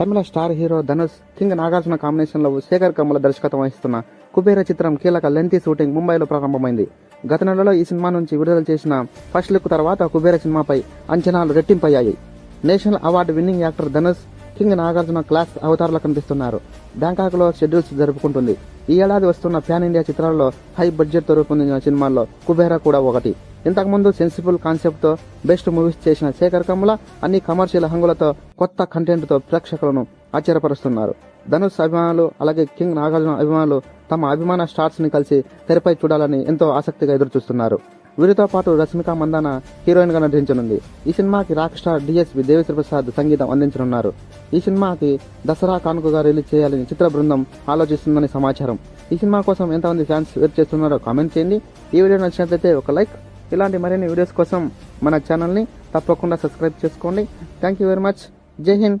తమిళ star hero Dhanush king Nagarjuna కాంబినేషన్లో శేఖర్ కమల దర్శకత్వం వహిస్తున్న కుబేర చిత్రం కీలక లెంతీ షూటింగ్ ముంబైలో ప్రారంభమైంది. గత నెలలో ఈ సినిమా నుంచి విడుదల చేసిన ఫస్ట్ లుక్ తర్వాత కుబేర సినిమాపై అంచనాలు రెట్టింపయ్యాయి. National award winning actor Dhanush king Nagarjuna class అవతారంలో కనిపిస్తున్నారు. బ్యాంకాక్లో షెడ్యూల్స్ జరుపుకుంటుంది. ఈ ఏడాది వస్తున్న ప్యాన్ ఇండియా చిత్రాల్లో హై బడ్జెట్తో రూపొందించిన సినిమాల్లో కుబేరా కూడా ఒకటి. ఇంతకుముందు సెన్సిబుల్ కాన్సెప్ట్తో బెస్ట్ మూవీస్ చేసిన శేఖర్ కమ్ముల అన్ని కమర్షియల్ హంగులతో కొత్త కంటెంట్తో ప్రేక్షకులను ఆశ్చర్యపరుస్తున్నారు. ధనుష్ అభిమానులు అలాగే కింగ్ నాగార్జున అభిమానులు తమ అభిమాన స్టార్స్ని కలిసి తెరపై చూడాలని ఎంతో ఆసక్తిగా ఎదురుచూస్తున్నారు. వీరితో పాటు రష్మిక మందాన హీరోయిన్గా నటించనుంది. ఈ సినిమాకి rock star DSP Deveswara Prasad సంగీతం అందించనున్నారు. ఈ సినిమాకి దసరా కానుకగా రిలీజ్ చేయాలని చిత్ర బృందం ఆలోచిస్తుందని సమాచారం. ఈ సినిమా కోసం ఎంతమంది ఫ్యాన్స్ వెయిట్ చేస్తున్నారో కామెంట్ చేయండి. ఈ వీడియో నచ్చినట్లయితే ఒక లైక్ ఇలాంటి మరిన్ని వీడియోస్ కోసం మన ఛానల్ని తప్పకుండా సబ్స్క్రైబ్ చేసుకోండి. Thank you very much. Jai Hind.